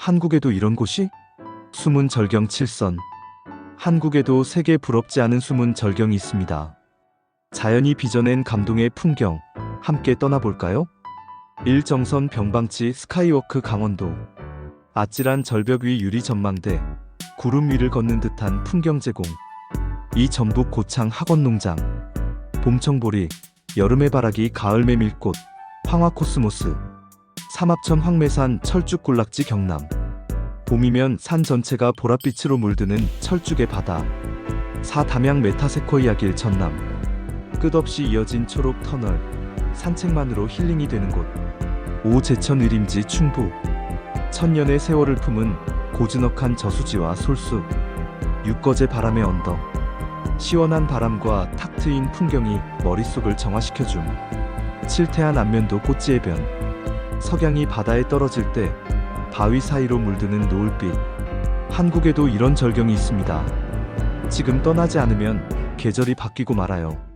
한국에도 이런 곳이? 숨은 절경 칠선. 한국에도 세계 부럽지 않은 숨은 절경이 있습니다. 자연이 빚어낸 감동의 풍경, 함께 떠나볼까요? 일정선 병방치 스카이워크 강원도. 아찔한 절벽 위 유리 전망대, 구름 위를 걷는 듯한 풍경 제공. 이 전북 고창 학원농장. 봄청보리, 여름의 바라기, 가을의 밀꽃, 황화코스모스. 삼합천 황매산 철쭉군락지 경남. 봄이면 산 전체가 보랏빛으로 물드는 철쭉의 바다. 사 담양 메타세코이아 길 전남. 끝없이 이어진 초록 터널. 산책만으로 힐링이 되는 곳. 오 제천 의림지 충북. 천년의 세월을 품은 고즈넉한 저수지와 솔숲. 육거제 바람의 언덕. 시원한 바람과 탁 트인 풍경이 머릿속을 정화시켜줌. 칠태한 안면도 꽃지해변. 석양이 바다에 떨어질 때 바위 사이로 물드는 노을빛. 한국에도 이런 절경이 있습니다. 지금 떠나지 않으면 계절이 바뀌고 말아요.